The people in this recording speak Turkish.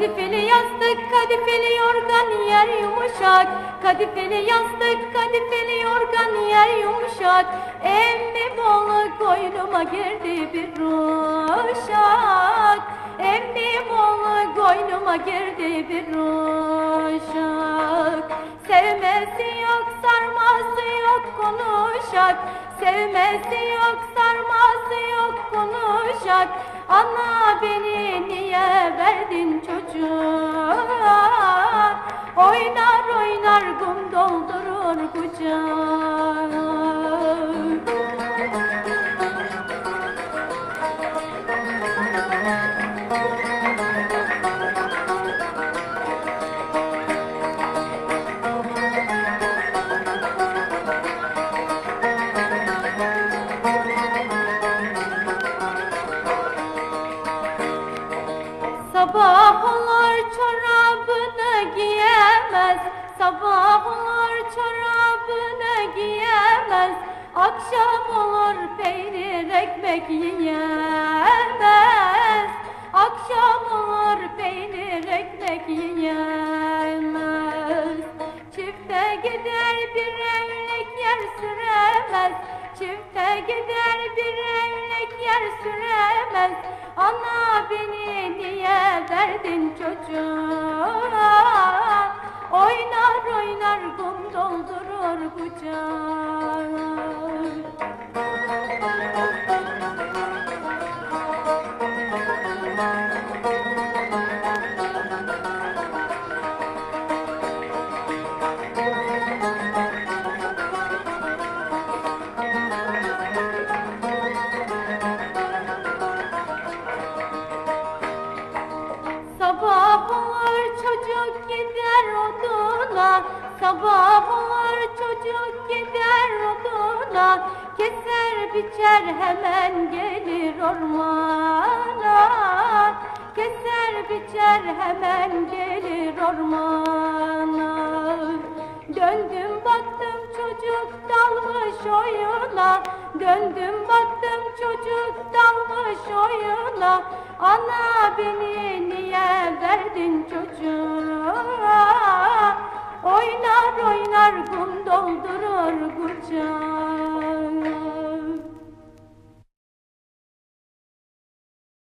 kadifeli yorgan yer yumuşak. Kadifeli yastık, kadifeli yorgan yer yumuşak. Emmi bolu koynuma girdi bir uşak Emmi bolu koynuma girdi bir uşak Sevmesi yok, sarması yok konuşak. Sevmesi yok, sarması Ana beni niye verdin çocuğa? Oynar oynar kum doldurur kucak Sabah olur çorabını giyemez. Sabah olur çorabını giyemez. Akşam olur peynir ekmek yiyemez. Akşam olur peynir ekmek yiyemez. Çifte gider bir evlilik yer süremez. Çifte gider bir evlilik yer süremez. Ana verdin çocuğa. Oynar oynar kum doldurur kucak oduna Sabah olur çocuk gider oduna. Keser biçer hemen gelir ormana. Keser biçer hemen gelir ormana. Döndüm baktım çocuk dalmış oyuna. Döndüm baktım çocuk dalmış oyuna. Ana beni niye verdin çocuğa Oynar oynar kum doldurur kucağı